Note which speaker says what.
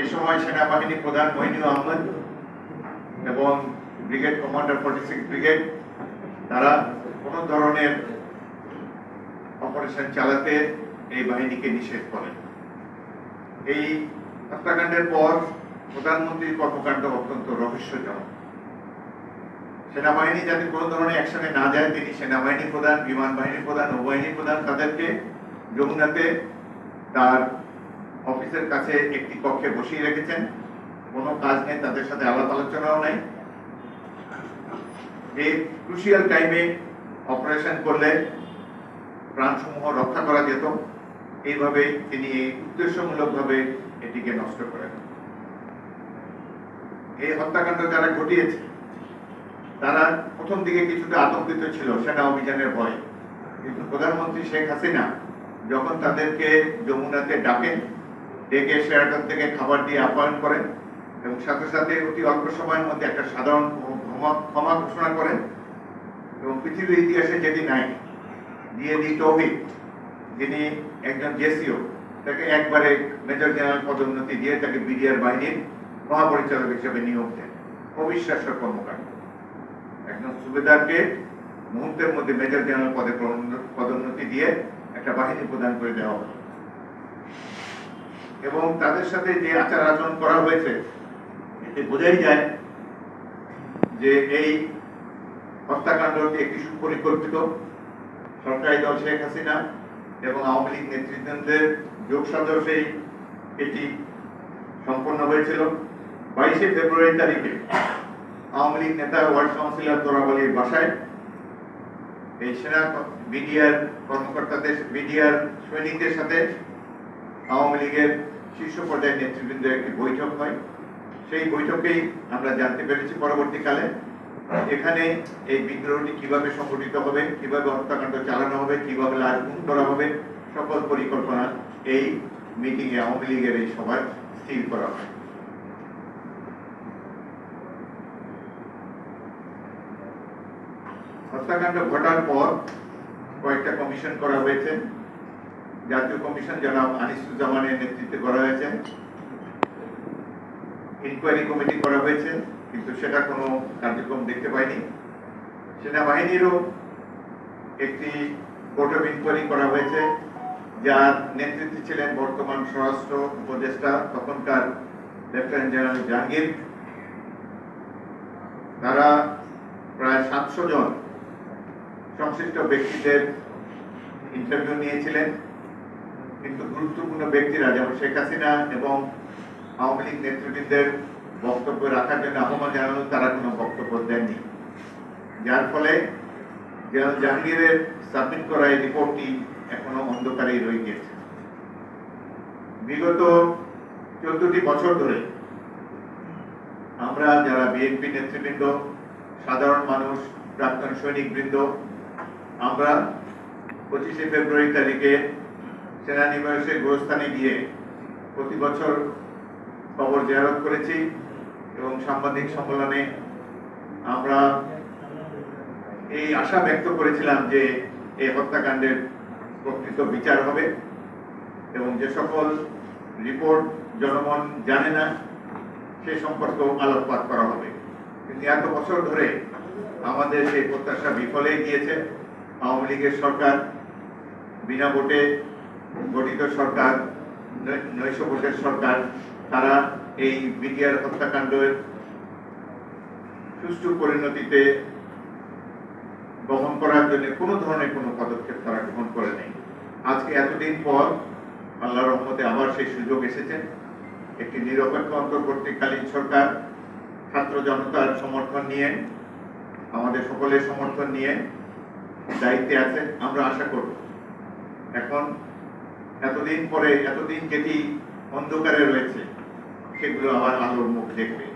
Speaker 1: এ সময় সেনাবাহিনী প্রধান মহিনুর আহমেদ এবং brigade commander forty six brigade, তারা ধরনের অপারেশন চালাতে এই বাহিনীকে নিষেধ করেন। এই হত্যাকাণ্ডের পর প্রধানমন্ত্রীর কর্মকাণ্ড অত্যন্ত রহস্যজনক। সেনাবাহিনী যাতে কোনো ধরনের অ্যাকশনে না যায়, তিনি সেনাবাহিনী প্রধান, বিমান বাহিনী প্রধান, নৌবাহিনী প্রধান, তাদেরকে যমুনাতে তার অফিসের কাছে একটি কক্ষে বসিয়ে রেখেছেন। কোনো কাজ নেই, তাদের সাথে আলাপ আলোচনাও নেই। এই ক্রুশিয়াল টাইমে অপারেশন করলে প্রাণসমূহ রক্ষা করা যেত। এইভাবে তিনি এই উদ্দেশ্যমূলকভাবে এটিকে নষ্ট করেন। এই হত্যাকাণ্ড যারা ঘটিয়েছে, তারা প্রথম দিকে কিছুটা আতঙ্কিত ছিল, সেনা অভিযানের ভয়ে। কিন্তু প্রধানমন্ত্রী শেখ হাসিনা যখন তাদেরকে যমুনাতে ডাকেন ডেকে শেরাটন থেকে খাবার দিয়ে আপ্যায়ন করেন এবং সাথে সাথে অতি অল্প সময়ের মধ্যে একটা সাধারণ ক্ষমা ঘোষণা করেন এবং পৃথিবীর ইতিহাসে যেটি নাই, দিয়ে দি তৌহিদ যিনি একজন জেসিও, তাকে একবারে মেজর জেনারেল পদোন্নতি দিয়ে তাকে বিডিআর বাহিনীর মহাপরিচালক হিসেবে নিয়োগ দেন। অবিশ্বাস্য কর্মকাণ্ড। একজন সুবেদারকে মুহূর্তের মধ্যে মেজর জেনারেল পদে পদোন্নতি দিয়ে একটা বাহিনী প্রদান করে দেওয়া হলো। এবং তাদের সাথে যে আচার আচরণ করা হয়েছে, এতে বোঝাই যায় যে এই হত্যাকাণ্ডটি একটি সুপরিকল্পিত সরকারি দল শেখ হাসিনা এবং আওয়ামী লীগ নেতৃত্বের যোগ সাজসেই এটি সম্পন্ন হয়েছিল। বাইশে ফেব্রুয়ারি তারিখে আওয়ামী লীগ নেতা ওয়ার্ড কাউন্সিলর তোরাবলির বাসায় এই সেনা বিডিআর কর্মকর্তাদের বিডিআর সৈনিকদের সাথে আওয়ামী লীগের শীর্ষ পর্যায়ের নেতৃবৃন্দের একটি বৈঠক হয়। সেই বৈঠকেই আমরা জানতে পেরেছি পরবর্তীকালে এখানে এই বিদ্রোহটি কীভাবে সংগঠিত হবে, কীভাবে হত্যাকাণ্ড চালানো হবে, কীভাবে লাশ গুম করা হবে, সকল পরিকল্পনা এই মিটিং এ আওয়ামী লীগের এই সভায় স্থির করা হয়। হত্যাকাণ্ড ঘটার পর কয়েকটা কমিশন করা হয়েছে। জাতীয় কমিশন জনাব আনিসুজ্জামানের নেতৃত্বে করা হয়েছে। ইনকোয়ারি কমিটি করা হয়েছে, কিন্তু সেটা কোনো কার্যক্রম দেখতে পাইনি। সেনাবাহিনীরও একটি কোর্ট অফ ইনকোয়ারি করা হয়েছে, যার নেতৃত্বে ছিলেন বর্তমান স্বরাষ্ট্র উপদেষ্টা, তখনকার লেফটেন্যান্ট জেনারেল জাহাঙ্গীর। তারা প্রায় সাতশো জন সংশ্লিষ্ট ব্যক্তিদের ইন্টারভিউ নিয়েছিলেন। কিন্তু গুরুত্বপূর্ণ ব্যক্তিরা যেমন শেখ হাসিনা এবং আওয়ামী লীগ নেতৃবৃন্দের বক্তব্য রাখার জন্য আহ্বান জানানো তারা কোনো বক্তব্য দেননি। যার ফলে জেনারেল জাহাঙ্গীরের সাবমিট করা এই রিপোর্টটি এখনও অন্ধকারেই রয়ে গিয়েছে। বিগত চোদ্দটি বছর ধরে আমরা যারা বিএনপি নেতৃবৃন্দ, সাধারণ মানুষ, প্রাক্তন সৈনিকবৃন্দ, আমরা পঁচিশে ফেব্রুয়ারি তারিখে সেনানিবাসের গোরস্থানে গিয়ে প্রতি বছর খবর জেয়ারত করেছি এবং সাংবাদিক সম্মেলনে আমরা এই আশা ব্যক্ত করেছিলাম যে এই হত্যাকাণ্ডের প্রকৃত বিচার হবে এবং যে সকল রিপোর্ট জনগণ জানে না, সে সম্পর্কেও আলোকপাত করা হবে। কিন্তু এত বছর ধরে আমাদের সেই প্রত্যাশা বিফলে গিয়েছে। আওয়ামী লীগের সরকার বিনা ভোটে গঠিত সরকার নৈশ ভোটের সরকার, তারা এই বিডিআর হত্যাকাণ্ডের সুষ্ঠু পরিণতিতে বহন করার জন্য কোনো ধরনের কোনো পদক্ষেপ তারা গ্রহণ করে নেই। আজকে এতদিন পর আল্লাহ রহমতে আবার সেই সুযোগ এসেছে। একটি নিরপেক্ষ অন্তর্বর্তীকালীন সরকার, ছাত্র জনতার সমর্থন নিয়ে, আমাদের সকলের সমর্থন নিয়ে দায়িত্বে আছে, আমরা আশা করব। এখন এতদিন পরে এতদিন যেটি অন্ধকারে রয়েছে সেগুলো আবার আলোর মুখ দেখবে।